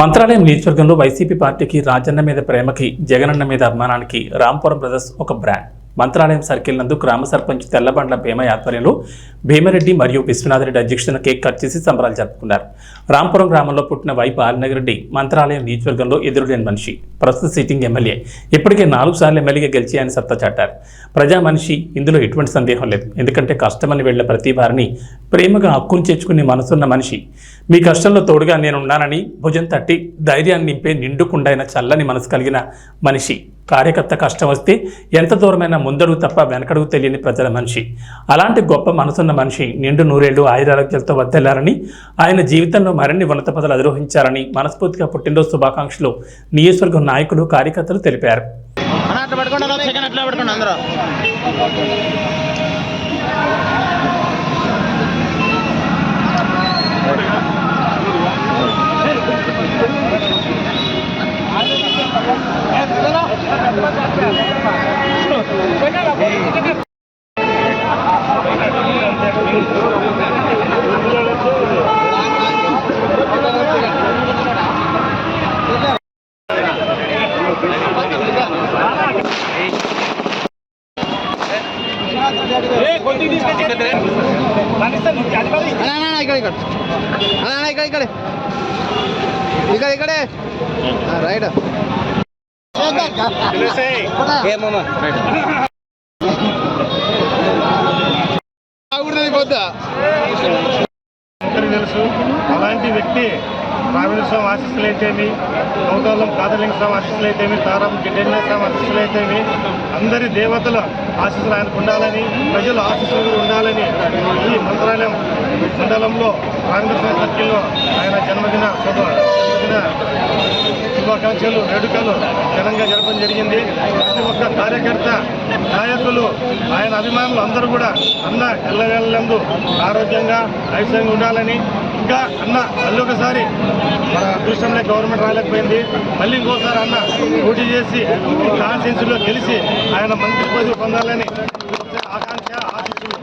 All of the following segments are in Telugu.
మంత్రాలయం నియోజకవర్గంలో వైసీపీ పార్టీకి రాజన్న మీద ప్రేమకి జగనన్న మీద అభిమానానికి రాంపురం బ్రదర్స్ ఒక బ్రాండ్. మంత్రాలయం సర్కిల్ నందు గ్రామ సర్పంచ్ తెల్లబండ్ల భీమయ్య ఆధ్వర్యంలో భీమరెడ్డి మరియు విశ్వనాథరెడ్డి అధ్యక్షతన కేక్ కట్ చేసి సంబరాలు జరుపుకున్నారు. రాంపురం గ్రామంలో పుట్టిన వై బాలనగరెడ్డి మంత్రాలయం నియోజకవర్గంలో ఎదురులేని మనిషి ప్రస్తుత సిట్టింగ్ ఎమ్మెల్యే ఇప్పటికే నాలుగు సార్లు ఎమ్మెల్యేగా గెలిచి ఆయన సత్తా చాటారు. ప్రజా మనిషి ఇందులో ఎటువంటి సందేహం లేదు. ఎందుకంటే కష్టమని వెళ్ళే ప్రతి వారిని ప్రేమగా హక్కును చేర్చుకునే మనసున్న మనిషి. మీ కష్టంలో తోడుగా నేనున్నానని భుజం తట్టి ధైర్యాన్ని నింపే నిండుకుండైన చల్లని మనసు కలిగిన మనిషి. కార్యకర్త కష్టం వస్తే ఎంత దూరమైనా ముందడుగు తప్ప వెనకడుగు తెలియని ప్రజల మనిషి. అలాంటి గొప్ప మనసున్న మనిషి నిండు నూరేళ్ళు ఆయురారోగ్యాలతో వద్దెళ్ళారని ఆయన జీవితంలో మరిన్ని ఉన్నత పదవులు అధిరోహించారని మనస్ఫూర్తిగా పుట్టినరోజు శుభాకాంక్షలు నియోజకవర్గం నాయకులు కార్యకర్తలు తెలిపారు. అందరూ అన్న అన్న అన్న, ఇక్కడ ఇక్కడ అన్న అన్న ఇక్కడ ఇక్కడ ఇక్కడ ఇక్కడే ఆ, రైట్ ఏమమ్మా పోద్దా అందరికీ తెలుసు అలాంటి వ్యక్తి రావిణ స్వామి ఆశీస్సులు అయితేమి కౌతలం కాదలింగ స్వామి ఆశీస్సులు అయితేమి తారం గిడ్డెన్న స్వామి ఆశీస్సులు అయితేమి అందరి దేవతల ఆశీస్సులు ఆయనకు ఉండాలని ప్రజలు ఆశీస్సులు ఉండాలని ఈ మంత్రాలయం మండలంలో కాంగ్రెస్ సర్కిల్లో ఆయన జన్మదిన జన్మదిన శుభాకాంక్షలు వేడుకలు ఘనంగా జరపడం జరిగింది. ప్రతి ఒక్క కార్యకర్త నాయకులు ఆయన అభిమానులు అందరూ కూడా అన్న ఎల్లవేళ్ళందు ఆరోగ్యంగా ఐశ్వర్యంగా ఉండాలని ఇంకా అన్న మళ్ళీ ఒకసారి మన అదృష్టంలో గవర్నమెంట్ రాలేకపోయింది. మళ్ళీ ఇంకోసారి అన్న పోటీ చేసి ఈ కాన్స్టిట్యూన్సీలో గెలిచి ఆయన మంత్రి పదవి పొందాలని ఆకాంక్ష ఆశీస్సులు.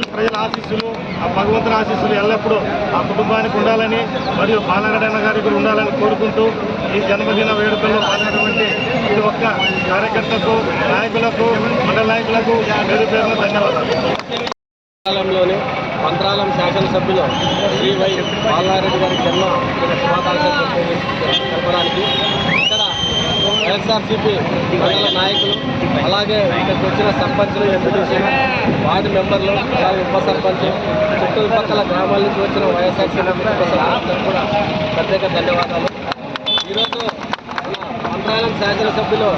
ఈ ప్రజల ఆశీస్సులు ఆ భగవంతుని ఆశీస్సులు ఎల్లప్పుడూ ఆ కుటుంబానికి ఉండాలని మరియు బాలగడన్న గారికి ఉండాలని కోరుకుంటూ ఈ జన్మదిన వేడుకల్లో పాల్గొన్నటువంటి ప్రతి ఒక్క కార్యకర్తకు నాయకులకు మండల నాయకులకు పేరు పేరున ధన్యవాదాలు. మంత్రాలయంలోని శాసనసభ్యులు శ్రీ వై బాలారెడ్డి గారి జన్మ శుభాకాంక్షలు తెలపడానికి ఇక్కడ వైఎస్ఆర్సీపీ మండల నాయకులు అలాగే ఇక్కడికి వచ్చిన సర్పంచులు ఎంపీటీసీలు వార్డు మెంబర్లు అలాగే ఉప సర్పంచ్ చుట్టుపక్కల గ్రామాల నుంచి వచ్చిన వైఎస్ఆర్సీపీ కుటుంబ సభ్యులందరికీ కూడా ప్రత్యేక ధన్యవాదాలు. ఈరోజు మంత్రాలయం శాసనసభ్యులు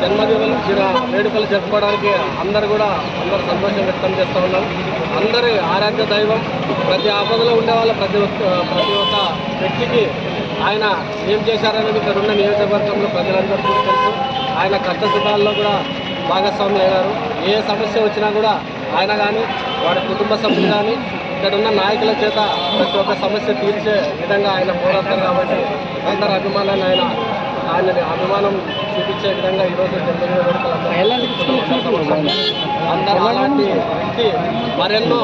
జన్మదినం చిరా వేడుకలు జరుపుకోవడానికి అందరు కూడా అందరు సంతోషం వ్యక్తం చేస్తూ ఉన్నారు అందరి ఆరాధ్య దైవం ప్రతి ఆపదలో ఉండే వాళ్ళ ప్రతి ఒక్క ప్రతి ఒక్క వ్యక్తికి ఆయన ఏం చేశారనేది ఇక్కడ ఉన్న నియోజకవర్గంలో ప్రజలందరికీ తెలుసు. ఆయన కష్టసుఖాల్లో కూడా భాగస్వామి అయ్యారు. ఏ సమస్య వచ్చినా కూడా ఆయన కానీ వాడి కుటుంబ సభ్యులు కానీ ఇక్కడ ఉన్న నాయకుల చేత ప్రతి ఒక్క సమస్య తీర్చే విధంగా ఆయన పోరాడతారు కాబట్టి అందరి అభిమానాన్ని ఆయన ఆయన అభిమానం చూపించే విధంగా ఈరోజు అందరూ అలాంటి వ్యక్తి మరెన్నో